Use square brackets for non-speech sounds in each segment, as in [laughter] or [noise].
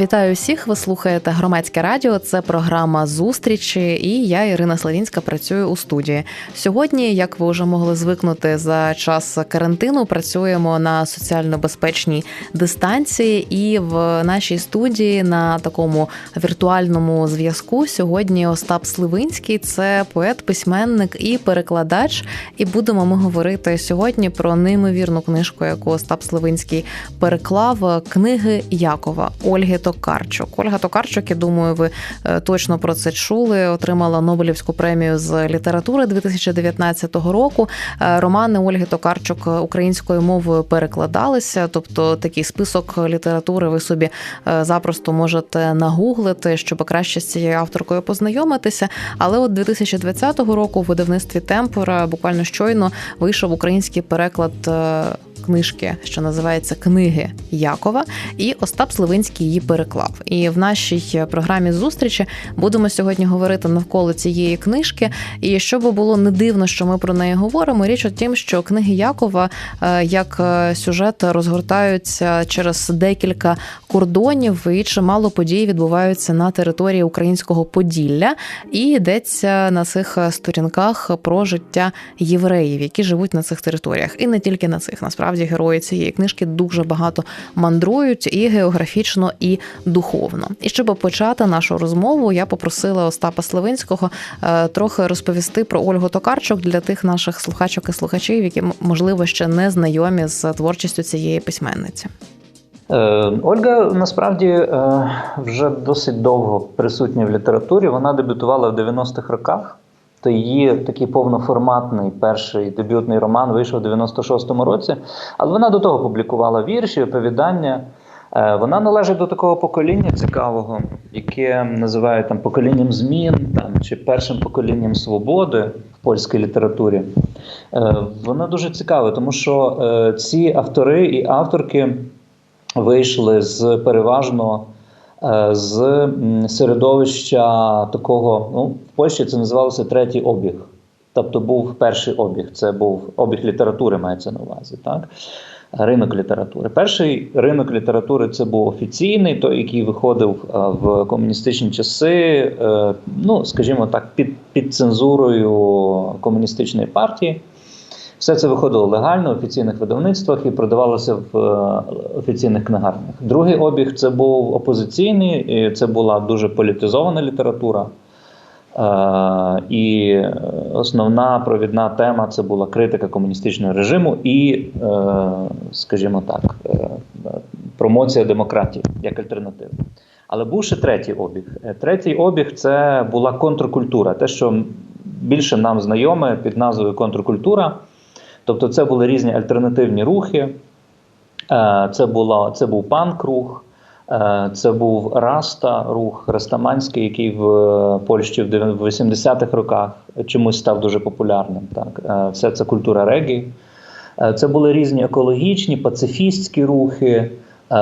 Вітаю всіх! Ви слухаєте громадське радіо. Це програма зустрічі, і я, Ірина Славінська, працюю у студії. Сьогодні, як ви вже могли звикнути за час карантину, працюємо на соціально безпечній дистанції, і в нашій студії на такому віртуальному зв'язку сьогодні Остап Сливинський, це поет, письменник і перекладач. І будемо ми говорити сьогодні про неймовірну книжку, яку Остап Сливинський переклав книги Якова Ольги Токарчук. Ольга Токарчук, я думаю, ви е, точно про це чули. Отримала Нобелівську премію з літератури 2019 року. Е, романи Ольги Токарчук українською мовою перекладалися, тобто такий список літератури ви собі е, запросто можете нагуглити, щоб краще з цією авторкою познайомитися. Але от 2020 року в видавництві Темпора буквально щойно вийшов український переклад книжки, що називається Книги Якова, і Остап Сливинський її переклав. І в нашій програмі зустрічі будемо сьогодні говорити навколо цієї книжки. І щоб було не дивно, що ми про неї говоримо, річ у тім, що книги Якова е, як е, сюжет розгортаються через декілька кордонів, і чимало подій відбуваються на території українського Поділля, і йдеться на цих сторінках про життя євреїв, які живуть на цих територіях, і не тільки на цих насправді насправді герої цієї книжки дуже багато мандрують і географічно, і духовно. І щоб почати нашу розмову, я попросила Остапа Славинського е, трохи розповісти про Ольгу Токарчук для тих наших слухачок і слухачів, які можливо ще не знайомі з творчістю цієї письменниці. Е, Ольга насправді е, вже досить довго присутня в літературі. Вона дебютувала в 90-х роках то її такий повноформатний перший дебютний роман вийшов у 96-му році, але вона до того публікувала вірші, оповідання. Е, вона належить до такого покоління цікавого, яке називають там поколінням змін там, чи першим поколінням свободи в польській літературі. Е, вона дуже цікава, тому що е, ці автори і авторки вийшли з переважно з середовища такого, ну, в Польщі це називалося третій обіг. Тобто був перший обіг, це був обіг літератури, мається на увазі. так? Ринок літератури. Перший ринок літератури це був офіційний, той, який виходив е, в комуністичні часи, е, ну, скажімо так, під під цензурою комуністичної партії. Все це виходило легально в офіційних видавництвах і продавалося в е, офіційних книгарнях. Другий обіг це був опозиційний, і це була дуже політизована література. Е, і основна провідна тема це була критика комуністичного режиму і, е, скажімо так, промоція демократії як альтернативи. Але був ще третій обіг. Третій обіг це була контркультура, те, що більше нам знайоме під назвою контркультура. Тобто, це були різні альтернативні рухи. Е, це була, це був панк-рух, е, це був Раста, рух Растаманський, який в Польщі в 80-х роках чомусь став дуже популярним. Так? Е, Все це культура регі. Це були різні екологічні, пацифістські рухи,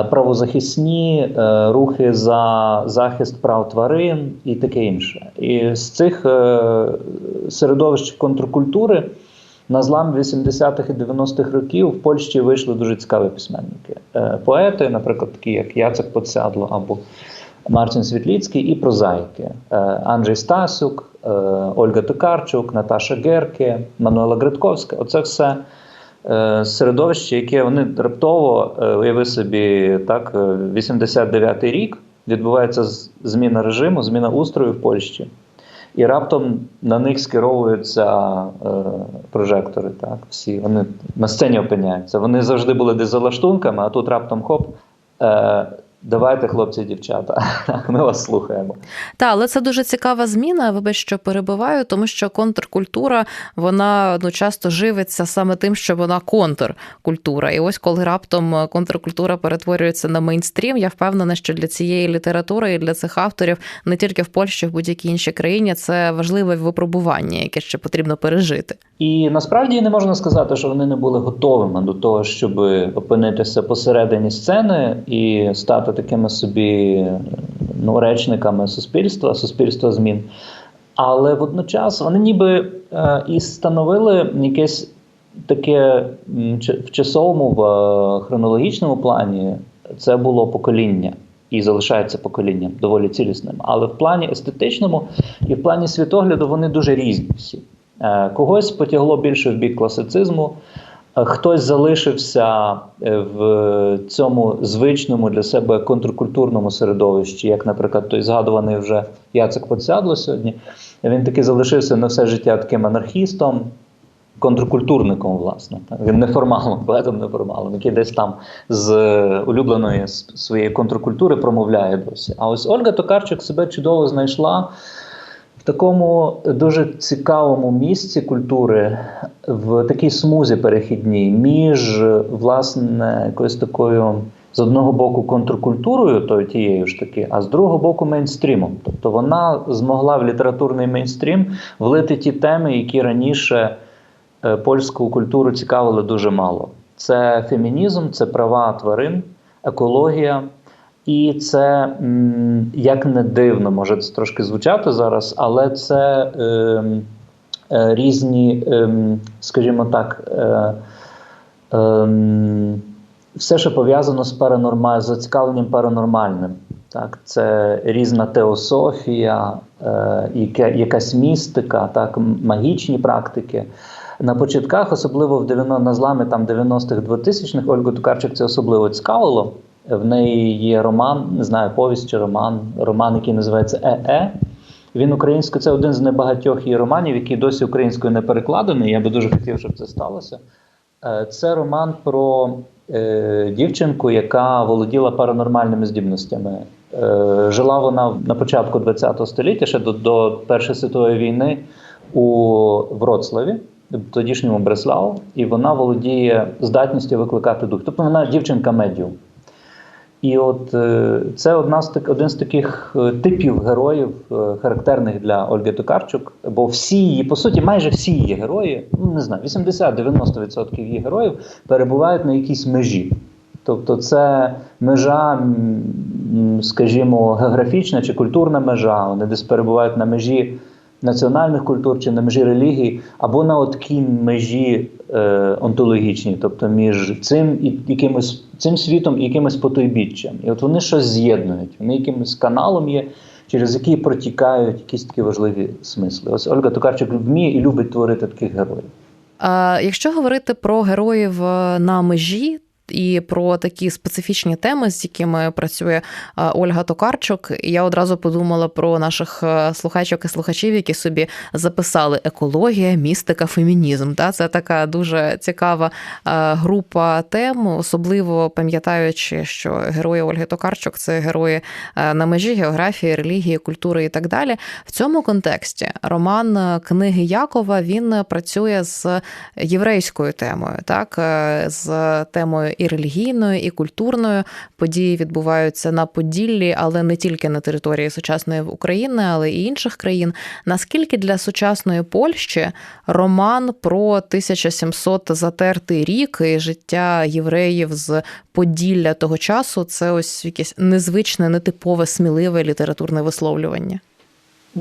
правозахисні рухи за захист прав тварин і таке інше. І з цих середовищ контркультури. На злам 80-х і 90-х років в Польщі вийшли дуже цікаві письменники. Е, поети, наприклад, такі як Яцек Подсядло або Мартін Світліцький, і прозаїки. Е, Анджей Стасюк, е, Ольга Токарчук, Наташа Герке, Мануела Гридковська оце все середовище, яке вони раптово уяви собі так, 89-й рік відбувається зміна режиму, зміна устрою в Польщі і раптом на них скеровуються е, прожектори. Так, всі вони на сцені опиняються. Вони завжди були дезалаштунками, за а тут раптом хоп. Е, Давайте, хлопці, дівчата, [laughs] ми вас слухаємо. Так, але це дуже цікава зміна. Вибач, що перебиваю, тому що контркультура вона ну часто живиться саме тим, що вона контркультура. І ось коли раптом контркультура перетворюється на мейнстрім, я впевнена, що для цієї літератури і для цих авторів не тільки в Польщі, в будь-якій іншій країні це важливе випробування, яке ще потрібно пережити. І насправді не можна сказати, що вони не були готовими до того, щоб опинитися посередині сцени і стати такими собі ну, речниками суспільства, суспільства змін. Але водночас вони ніби е, і становили якесь таке в часовому, в е, хронологічному плані це було покоління і залишається поколінням доволі цілісним. Але в плані естетичному і в плані світогляду вони дуже різні всі. Е, когось потягло більше в бік класицизму. Е, хтось залишився в цьому звичному для себе контркультурному середовищі, як, наприклад, той згадуваний вже Яцек Подсядло сьогодні. Він таки залишився на все життя таким анархістом, контркультурником, власне. Він неформалом, поетом неформалом, який десь там з улюбленої своєї контркультури промовляє досі. А ось Ольга Токарчук себе чудово знайшла. В такому дуже цікавому місці культури, в такій смузі перехідній між власне якоюсь такою з одного боку контркультурою, то тією ж таки, а з другого боку мейнстрімом. Тобто вона змогла в літературний мейнстрім влити ті теми, які раніше е, польську культуру цікавили дуже мало. Це фемінізм, це права тварин, екологія. І це, як не дивно, може це трошки звучати зараз, але це е, е, різні, е, скажімо так, е, е, все, що пов'язано з паранормаль... з зацікавленням паранормальним. Так, Це різна теософія, е, яка, якась містика, так, магічні практики. На початках, особливо в 90, на зламі там 90-х 2000-х, Ольгу Тукарчик це особливо цікавило. В неї є роман, не знаю, повість чи роман, роман, який називається Е-Е. Він українською, це один з небагатьох її романів, який досі українською не перекладений. Я би дуже хотів, щоб це сталося. Е, це роман про е, дівчинку, яка володіла паранормальними здібностями. Е, жила вона на початку ХХ століття, ще до, до Першої світової війни у Вроцлаві, тодішньому Бреславу, і вона володіє здатністю викликати дух. Тобто вона дівчинка медіум. І от е, це одна з один з таких е, типів героїв, е, характерних для Ольги Токарчук. Бо всі її, по суті, майже всі її герої, ну не знаю, 80-90% її героїв перебувають на якійсь межі. Тобто це межа, скажімо, географічна чи культурна межа. Вони десь перебувають на межі національних культур чи на межі релігії, або на такій межі е, онтологічній, тобто між цим і якимось цим світом і якимось потойбіччям. І от вони щось з'єднують, вони якимось каналом є, через який протікають якісь такі важливі смисли. Ось Ольга Токарчук вміє і любить творити таких героїв. Якщо говорити про героїв е, на межі, і про такі специфічні теми, з якими працює Ольга Токарчук. Я одразу подумала про наших слухачок і слухачів, які собі записали екологія, містика, фемінізм. Та це така дуже цікава група тем, особливо пам'ятаючи, що герої Ольги Токарчук це герої на межі географії, релігії, культури і так далі. В цьому контексті роман книги Якова він працює з єврейською темою, так з темою і релігійною, і культурною. Події відбуваються на Поділлі, але не тільки на території сучасної України, але й інших країн. Наскільки для сучасної Польщі роман про 1700 затертий рік і життя євреїв з Поділля того часу це ось якесь незвичне, нетипове, сміливе літературне висловлювання?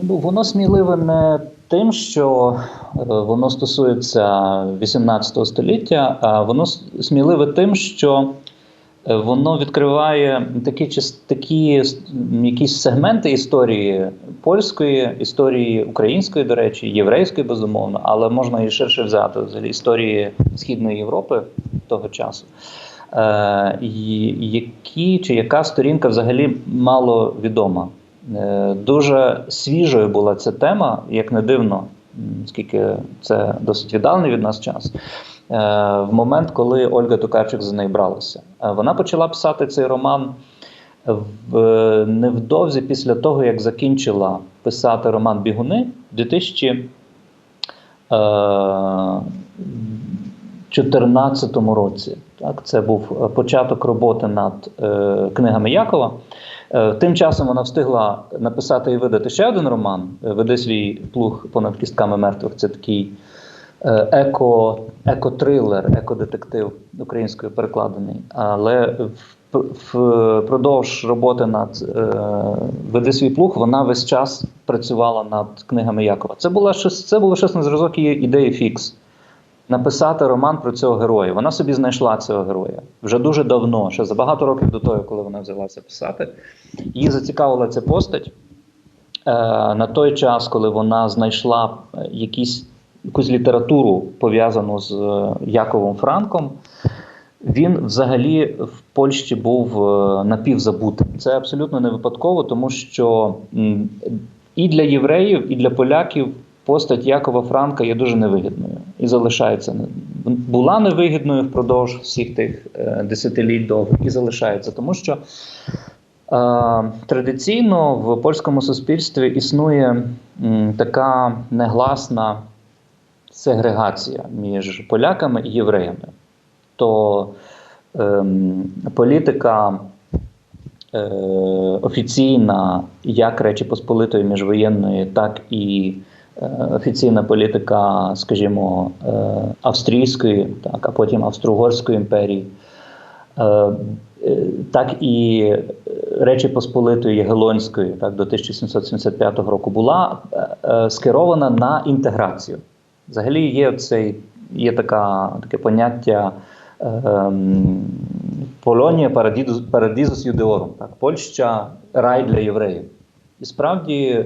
Ну, воно сміливе не тим, що е, воно стосується 18 століття, а воно сміливе тим, що е, воно відкриває такі такі якісь сегменти історії польської, історії української, до речі, єврейської, безумовно, але можна і ширше взяти взагалі історії Східної Європи того часу. Е, які чи яка сторінка взагалі мало відома дуже свіжою була ця тема, як не дивно, оскільки це досить віддалений від нас час. Е, в момент, коли Ольга Токарчик за неї бралася, е, вона почала писати цей роман в невдовзі після того, як закінчила писати роман Бігуни в 2014 році. Так, Це був початок роботи над книгами Якова. Е, тим часом вона встигла написати і видати ще один роман Веди свій плуг понад кістками мертвих. Це такий е, еко, еко-трилер, еко-детектив українською перекладений. Але впродовж роботи над е, веди свій плуг, вона весь час працювала над книгами Якова. Це була щось, це було щось на зразок її ідеї фікс. Написати роман про цього героя. Вона собі знайшла цього героя вже дуже давно, ще за багато років до того, коли вона взялася писати. Її зацікавила ця постать. Е, на той час, коли вона знайшла е, якісь, якусь літературу пов'язану з е, Яковом Франком, він взагалі в Польщі був напівзабутим. Це абсолютно не випадково, тому що і для євреїв, і для поляків постать Якова Франка є дуже невигідною і залишається була невигідною впродовж всіх тих десятиліть довгих і залишається, тому що Традиційно в польському суспільстві існує така негласна сегрегація між поляками і євреями. То ем, політика е, офіційна як Речі Посполитої міжвоєнної, так і е, офіційна політика, скажімо, е, австрійської, так, а потім Австро-Угорської імперії. Е, Е, так і е, Речі Посполитої Єгелонської так, до 1775 року була е, скерована на інтеграцію. Взагалі є цей, є така, таке поняття ем, Полонія Парадізус Юдеорум. Так, Польща рай для євреїв. І справді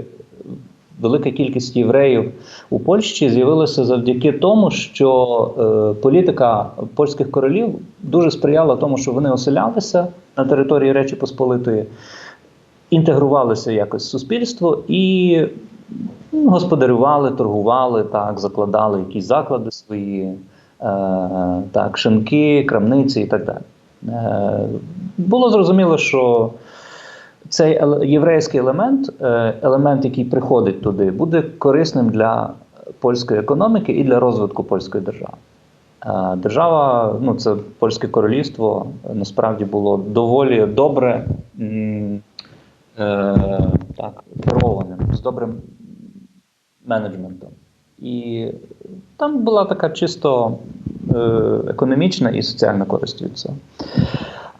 велика кількість євреїв у Польщі з'явилася завдяки тому, що е, політика польських королів дуже сприяла тому, що вони оселялися на території Речі Посполитої, інтегрувалися якось в суспільство і ну, господарювали, торгували, так, закладали якісь заклади свої, е, так, шинки, крамниці і так далі. Е, було зрозуміло, що цей єврейський елемент, е, елемент, який приходить туди, буде корисним для польської економіки і для розвитку польської держави. Е, держава, ну це польське королівство, насправді було доволі добре е, так, керованим, з добрим менеджментом. І там була така чисто економічна і соціальна користь від цього.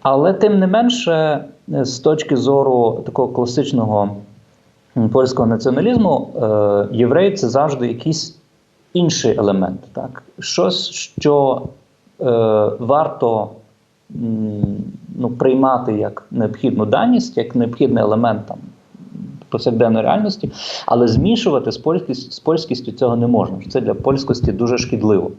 Але тим не менше, е, з точки зору такого класичного польського націоналізму, е, єврей це завжди якийсь інший елемент. Так? Щось, що е, варто ну, приймати як необхідну даність, як необхідний елемент там, повсякденної реальності, але змішувати з польськістю, з польськістю цього не можна. Це для польськості дуже шкідливо.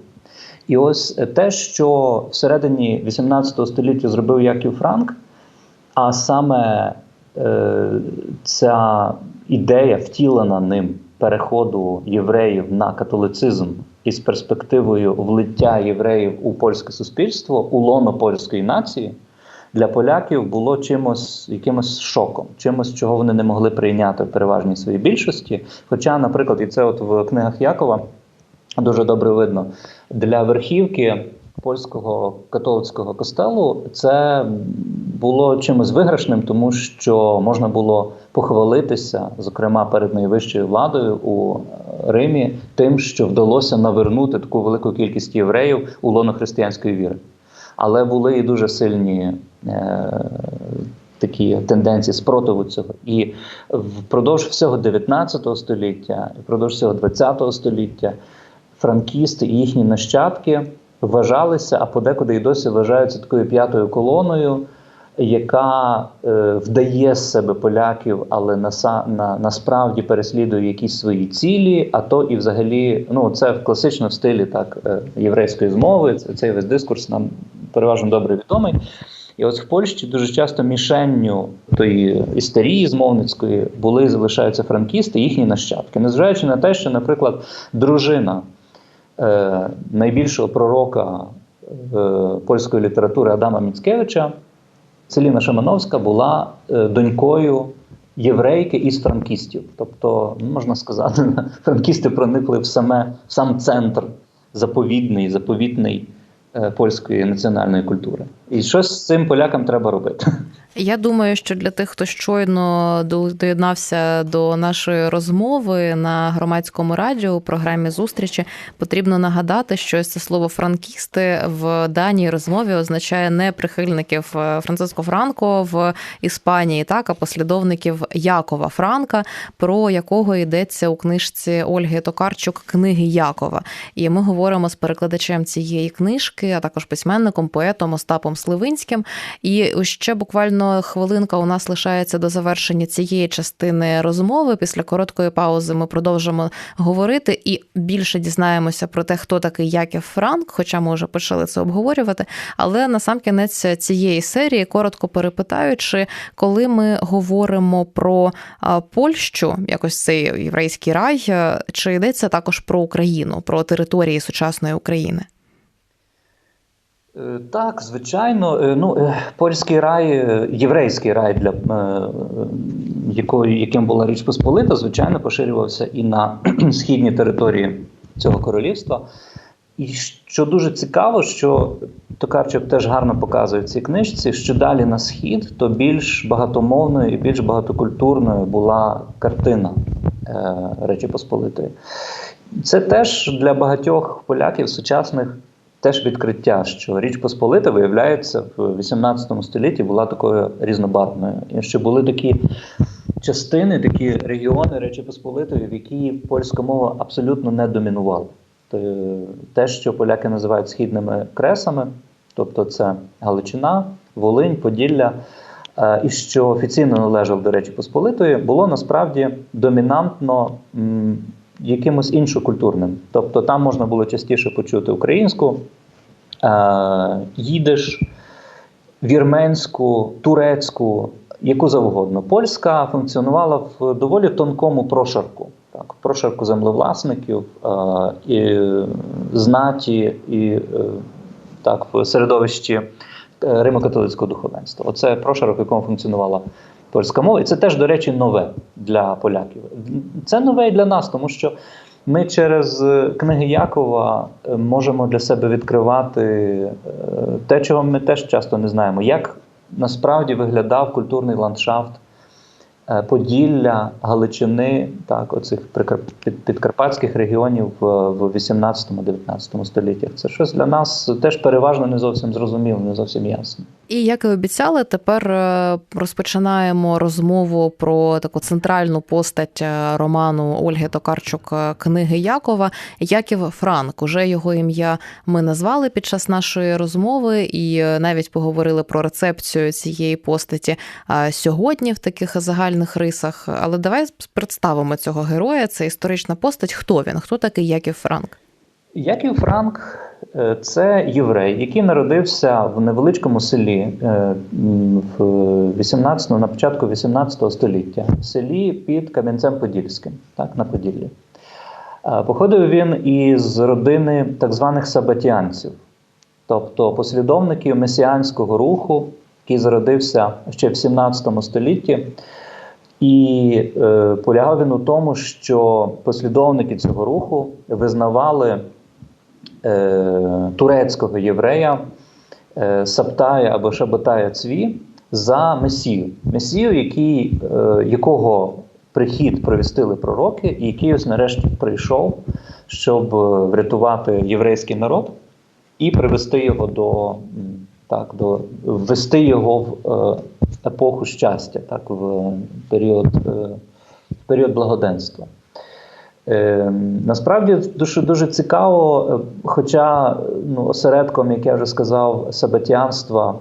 І ось те, що всередині 18 століття зробив Яків Франк, а саме е, ця ідея, втілена ним переходу євреїв на католицизм із перспективою влиття євреїв у польське суспільство, у лоно польської нації, для поляків було чимось якимось шоком, чимось, чого вони не могли прийняти в переважній своїй більшості. Хоча, наприклад, і це от в книгах Якова дуже добре видно для верхівки польського католицького костелу. Це було чимось виграшним, тому що можна було похвалитися, зокрема перед найвищою владою у Римі, тим, що вдалося навернути таку велику кількість євреїв у лоно християнської віри. Але були і дуже сильні. Е, Такі тенденції спротиву цього, і впродовж всього 19 століття, і впродовж всього 20 століття франкісти і їхні нащадки вважалися, а подекуди і досі вважаються такою п'ятою колоною, яка е, вдає з себе поляків, але на, на, насправді переслідує якісь свої цілі. А то і взагалі, ну це в класично в стилі так е, єврейської змови. Цей весь дискурс нам переважно добре відомий. І ось в Польщі дуже часто мішенню тої істерії змовницької були залишаються франкісти, їхні нащадки, незважаючи на те, що, наприклад, дружина найбільшого пророка е, польської літератури Адама Міцкевича, Селіна Шамановська була е, донькою єврейки із франкістів. Тобто, можна сказати, [laughs] франкісти проникли в саме в сам центр заповідний, заповітний польської національної культури. І щось з цим полякам треба робити. Я думаю, що для тих, хто щойно доєднався до нашої розмови на громадському радіо у програмі зустрічі, потрібно нагадати, що це слово франкісти в даній розмові означає не прихильників е, Франциско Франко в Іспанії, так а послідовників Якова Франка, про якого йдеться у книжці Ольги Токарчук Книги Якова. І ми говоримо з перекладачем цієї книжки, а також письменником, поетом Остапом Сливинським. І ще буквально хвилинка у нас лишається до завершення цієї частини розмови. Після короткої паузи ми продовжимо говорити і більше дізнаємося про те, хто такий Яків Франк, хоча ми вже почали це обговорювати. Але на сам кінець цієї серії коротко перепитаючи, коли ми говоримо про Польщу, якось цей єврейський рай, чи йдеться також про Україну, про території сучасної України? Е, так, звичайно, е, ну е, польський рай, єврейський рай, для якої яким була Річ Посполита, звичайно, поширювався і на [clears throat] східні території цього королівства. І що дуже цікаво, що Токарчук теж гарно показує в цій книжці, що далі на схід, то більш багатомовною і більш багатокультурною була картина Речі Посполитої. Це теж для багатьох поляків сучасних теж відкриття, що Річ Посполита, виявляється, в 18 столітті була такою різнобарвною. І що були такі частини, такі регіони Речі Посполитої, в які польська мова абсолютно не домінувала. Те, що поляки називають східними кресами, тобто це Галичина, Волинь, Поділля. Е, і що офіційно належало до Речі Посполитої, було насправді домінантно якимось іншокультурним. Тобто там можна було частіше почути українську, е, їдиш, вірменську, турецьку, яку завгодно. Польська функціонувала в доволі тонкому прошарку. Так, Прошарку землевласників, е, і знаті і е, так, в середовищі Римо-католицького духовенства. Оце прошарок, в якому функціонувала польська мова. І це теж, до речі, нове для поляків. Це нове і для нас, тому що ми через е, книги Якова е, можемо для себе відкривати е, те, чого ми теж часто не знаємо, як насправді виглядав культурний ландшафт Поділля, Галичини, так, оцих підкарпатських регіонів в 18-19 століттях. Це щось для нас теж переважно не зовсім зрозуміло, не зовсім ясно. І як і обіцяли, тепер е, розпочинаємо розмову про таку центральну постать е, роману Ольги Токарчук книги Якова. Яків Франк. Уже його ім'я ми назвали під час нашої розмови, і навіть поговорили про рецепцію цієї постаті сьогодні в таких загальних рисах. Але давай представимо цього героя. Це історична постать. Хто він? Хто такий Яків Франк? Яків Франк е, це єврей, який народився в невеличкому селі е, в 18, на початку 18 століття, в селі під Кам'янцем-Подільським, так, на Поділлі. Е, походив він із родини так званих сабатіанців, тобто послідовників месіанського руху, який зародився ще в 17 столітті. І е, полягав він у тому, що послідовники цього руху визнавали турецького єврея е, Саптая або Шабатая Цві за Месію. Месію, який, е, якого прихід провістили пророки, і який ось нарешті прийшов, щоб врятувати єврейський народ і привести його до так, до ввести його в. Е, епоху щастя, так, в період е, в період благоденства. Е, Насправді дуже дуже цікаво, е, хоча ну, осередком, як я вже сказав, сабатіанства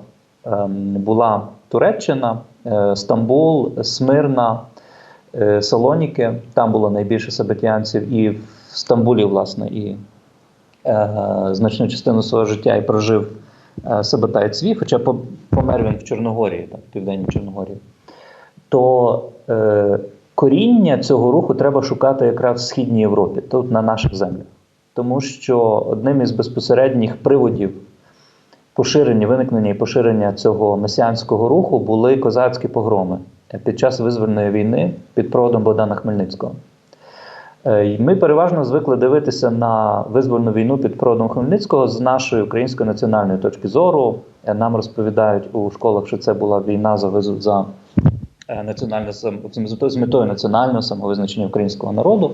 е, була Туреччина, е, Стамбул, Смирна, е, Салоніки. Там було найбільше сабатіанців, і в Стамбулі, власне, і е, значну частину свого життя і прожив Е, Сабатай Цві, хоча помер він в Чорногорії, так, в Південній Чорногорії, то е, коріння цього руху треба шукати якраз в Східній Європі, тут на наших землях. Тому що одним із безпосередніх приводів поширення, виникнення і поширення цього месіанського руху були козацькі погроми під час визвольної війни під проводом Богдана Хмельницького. Е, Ми переважно звикли дивитися на визвольну війну під проводом Хмельницького з нашої української національної точки зору. Е, Нам розповідають у школах, що це була війна за за е, національне сам- з метою- національного самовизначення українського народу.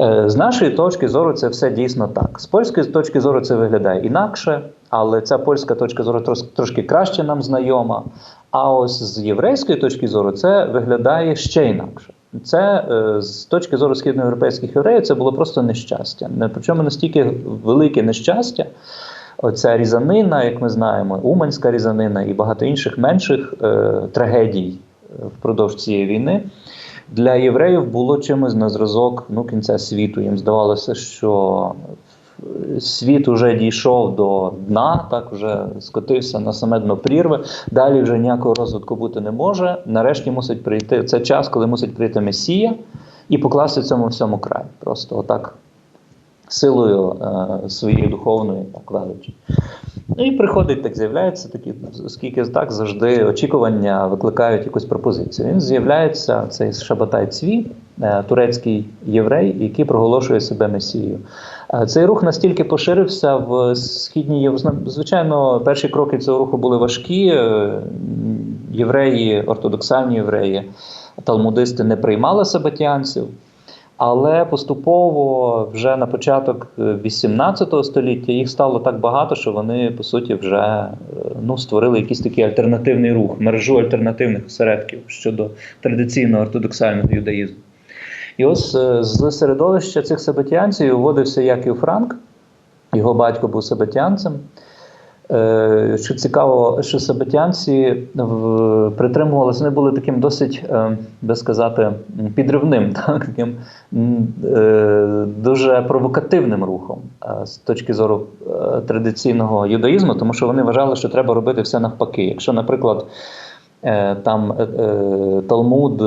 Е, З нашої точки зору це все дійсно так. З польської точки зору це виглядає інакше, але ця польська точка зору трошки краще нам знайома. А ось з єврейської точки зору це виглядає ще інакше. Це е, з точки зору східноєвропейських євреїв це було просто нещастя. Не- Причому настільки велике нещастя. Оця різанина, як ми знаємо, Уманська різанина і багато інших менших е, трагедій впродовж цієї війни для євреїв було чимось на зразок ну, кінця світу. Їм здавалося, що світ уже дійшов до дна, так вже скотився на саме дно прірви. Далі вже ніякого розвитку бути не може. Нарешті мусить прийти це час, коли мусить прийти Месія і покласти цьому всьому край. Просто отак силою е, своєї духовної так величі. Ну і приходить, так з'являється такі, оскільки так завжди очікування викликають якусь пропозицію. Він з'являється цей Шабатай Цві, е, турецький єврей, який проголошує себе месією. Е, Цей рух настільки поширився в східній Європі. Звичайно, перші кроки цього руху були важкі. Е, Євреї, ортодоксальні євреї, талмудисти не приймали сабатіанців. Але поступово, вже на початок е, 18 століття, їх стало так багато, що вони по суті вже е, ну, створили якийсь такий альтернативний рух, мережу альтернативних осередків щодо традиційного ортодоксального юдаїзму. І ось е, з середовища цих сабатіанців виводився Яків Франк, його батько був сабатіанцем. Е, Що цікаво, що сабатянці в- притримувалися, вони були таким досить, е, би сказати, підривним, [laughs] так, таким е, дуже провокативним рухом е, з точки зору е, традиційного юдаїзму, тому що вони вважали, що треба робити все навпаки. Якщо, наприклад, е, там е, е, Талмуд.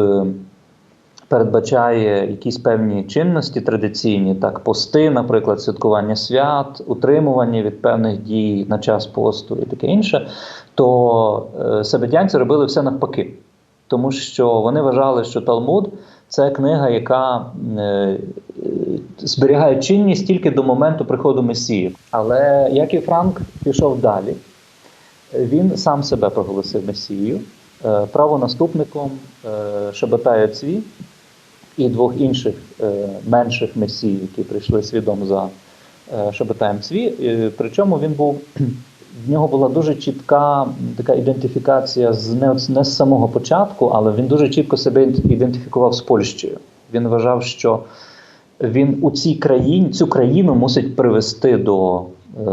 Передбачає якісь певні чинності традиційні, так, пости, наприклад, святкування свят, утримування від певних дій на час посту і таке інше, то е, себедянці робили все навпаки. Тому що вони вважали, що Талмуд це книга, яка е, зберігає чинність тільки до моменту приходу Месії. Але Яків Франк пішов далі. Він сам себе проголосив Месією, е, правонаступником Шабатая Цві і двох інших е, менших месій, які прийшли свідом за е, Шабатаєм Цві. Е, Причому він був в нього була дуже чітка така ідентифікація з не, не з самого початку, але він дуже чітко себе ідентифікував з Польщею. Він вважав, що він у цій країні цю країну мусить привести до е,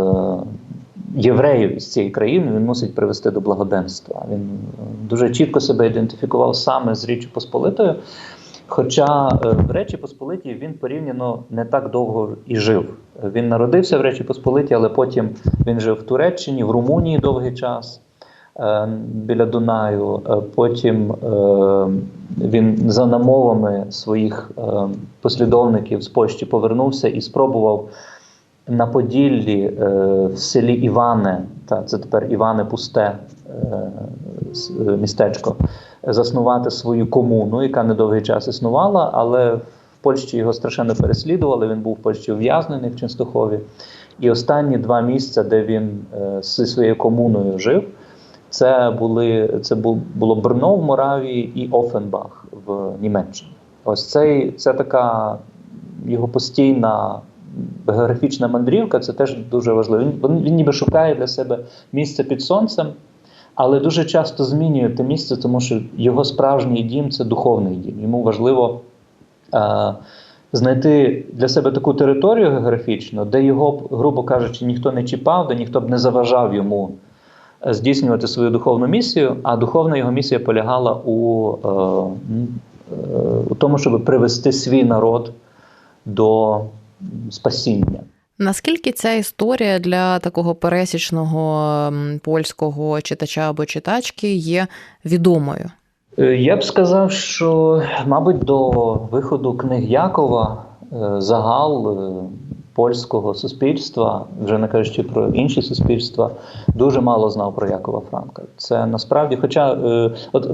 євреїв із цієї країни, він мусить привести до благоденства. Він дуже чітко себе ідентифікував саме з Річчю Посполитою. Хоча е, в Речі Посполитій він порівняно не так довго і жив. Він народився в Речі Посполитій, але потім він жив в Туреччині, в Румунії довгий час е, біля Дунаю. Е, Потім він за намовами своїх послідовників з Польщі повернувся і спробував на Поділлі в селі Іване, та це тепер Іване Пусте містечко, заснувати свою комуну, яка недовгий час існувала, але в Польщі його страшенно переслідували. Він був в Польщі ув'язнений в Ченстухові. І останні два місця, де він е, зі своєю комуною жив, це були це було Брно в Моравії і Офенбах в Німеччині. Ось цей це така його постійна географічна мандрівка. Це теж дуже важливо. Він, він, він ніби шукає для себе місце під сонцем, але дуже часто змінює те місце, тому що його справжній дім це духовний дім. Йому важливо. Е, Знайти для себе таку територію географічну, де його, б, грубо кажучи, ніхто не чіпав, де ніхто б не заважав йому е, здійснювати свою духовну місію, а духовна його місія полягала у, е, е, у тому, щоб привести свій народ до спасіння. Наскільки ця історія для такого пересічного польського читача або читачки є відомою? Е, Я б сказав, що, мабуть, до виходу книг Якова е, загал е, польського суспільства, вже не кажучи про інші суспільства, дуже мало знав про Якова Франка. Це насправді, хоча от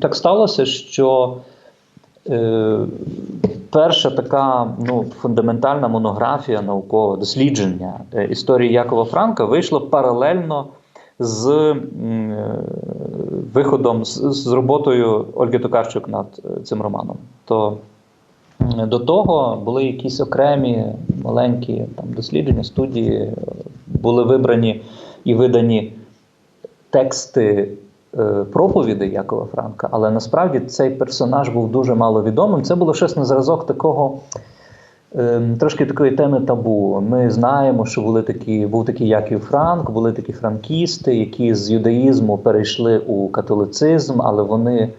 так сталося, що перша така ну, фундаментальна монографія наукове дослідження е, історії Якова Франка вийшло паралельно з е, виходом з роботою Ольги Токарчук над цим романом. То до того були якісь окремі маленькі там, дослідження, студії, були вибрані і видані тексти Е, проповіді Якова Франка, але насправді цей персонаж був дуже маловідомим. Це було щось на зразок такого. Ем, трошки такої теми табу. Ми знаємо, що були такі, був такий Яків Франк, були такі франкісти, які з юдаїзму перейшли у католицизм, але вони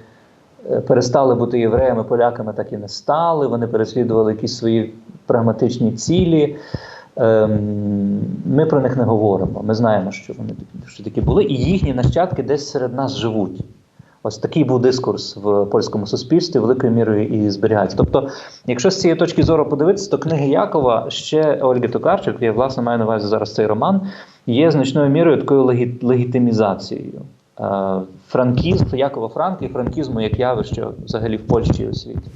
е, перестали бути євреями, поляками так і не стали. Вони переслідували якісь свої прагматичні цілі. Ем, ми про них не говоримо. Ми знаємо, що вони що такі були, і їхні нащадки десь серед нас живуть. Ось такий був дискурс в польському суспільстві, великою мірою і зберігається. Тобто, якщо з цієї точки зору подивитися, то книги Якова ще Ольги Токарчук, я власне маю на увазі зараз цей роман, є значною мірою такою легітимізацією. Е, франкізм Якова Франка і франкізму як явище взагалі в Польщі і у світі.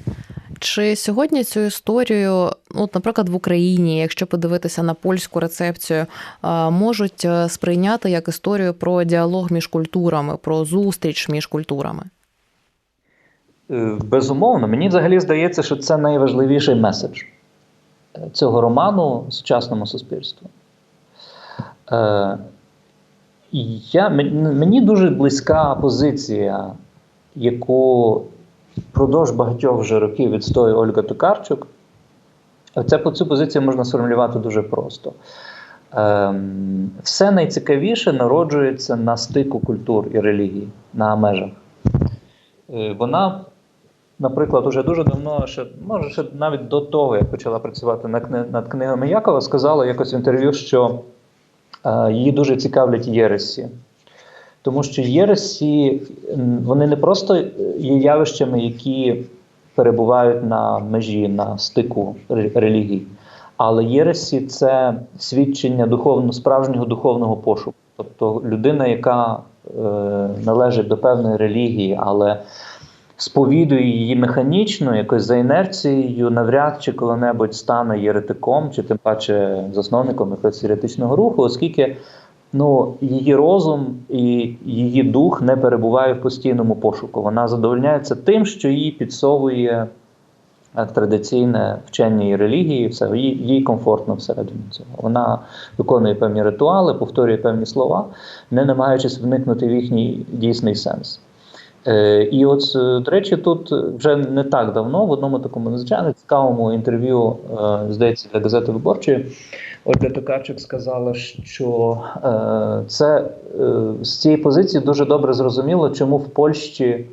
Чи сьогодні цю історію, от, наприклад, в Україні, якщо подивитися на польську рецепцію, можуть е, сприйняти як історію про діалог між культурами, про зустріч між культурами? Е, безумовно, мені взагалі здається, що це найважливіший меседж е, цього роману сучасному суспільству. Я, Мені дуже близька позиція, яку впродовж багатьох вже років відстоює Ольга Токарчук. Це цю позицію можна сформулювати дуже просто. Ем, Все найцікавіше народжується на стику культур і релігії на межах. Е, вона, наприклад, уже дуже давно, ще, може, ще навіть до того, як почала працювати над книгами Якова, сказала якось в інтерв'ю, що е, її дуже цікавлять єресі. Тому що єресі, вони не просто є явищами, які перебувають на межі, на стику релігій, але єресі це свідчення духовно, справжнього духовного пошуку. Тобто людина, яка е, належить до певної релігії, але сповідує її механічно, якось за інерцією, навряд чи коли-небудь стане єретиком, чи тим паче засновником якогось єретичного руху, оскільки ну, її розум і її дух не перебуває в постійному пошуку. Вона задовольняється тим, що їй підсовує е, традиційне вчення і релігії, все їй, їй комфортно всередині цього. Вона виконує певні ритуали, повторює певні слова, не намагаючись вникнути в їхній дійсний сенс. Е, і от, е, до речі, тут вже не так давно в одному такому надзвичайно цікавому інтерв'ю, здається, для газети виборчої. Ольга Токарчук сказала, що е, це е, з цієї позиції дуже добре зрозуміло, чому в Польщі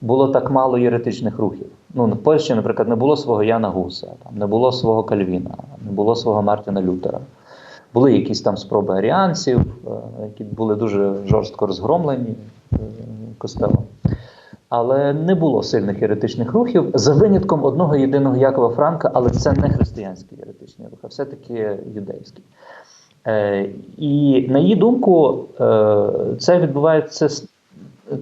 було так мало єретичних рухів. Ну, в Польщі, наприклад, не було свого Яна Гуса, там, не було свого Кальвіна, не було свого Мартіна Лютера. Були якісь там спроби аріанців, е, які були дуже жорстко розгромлені е, костелом але не було сильних єретичних рухів за винятком одного єдиного Якова Франка, але це не християнський єретичний рух, а все-таки юдейський. Е, І на її думку, е, це відбувається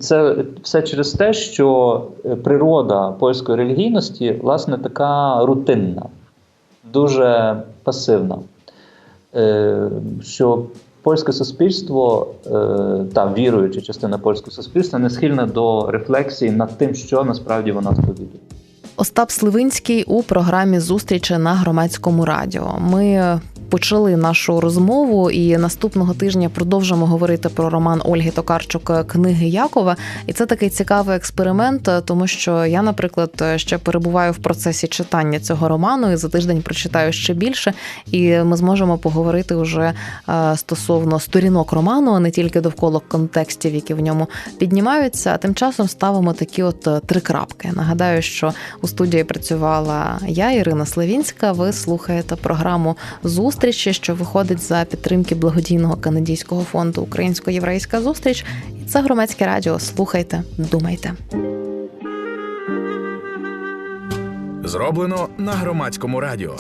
це все через те, що природа польської релігійності, власне, така рутинна, дуже пасивна. Е, що польське суспільство, е, та віруюча частина польського суспільства, не схильна до рефлексії над тим, що насправді вона сповідує. Остап Сливинський у програмі зустрічі на громадському радіо. Ми почали нашу розмову, і наступного тижня продовжимо говорити про роман Ольги Токарчук Книги Якова. І це такий цікавий експеримент, тому що я, наприклад, ще перебуваю в процесі читання цього роману і за тиждень прочитаю ще більше, і ми зможемо поговорити вже е, стосовно сторінок роману, а не тільки довкола контекстів, які в ньому піднімаються. А тим часом ставимо такі от е, три крапки. Нагадаю, що у студії працювала я, Ірина Славінська. Ви слухаєте програму Зустріч зустрічі, що виходить за підтримки благодійного канадійського фонду Українсько-єврейська зустріч. І це громадське радіо. Слухайте, думайте. Зроблено на громадському радіо.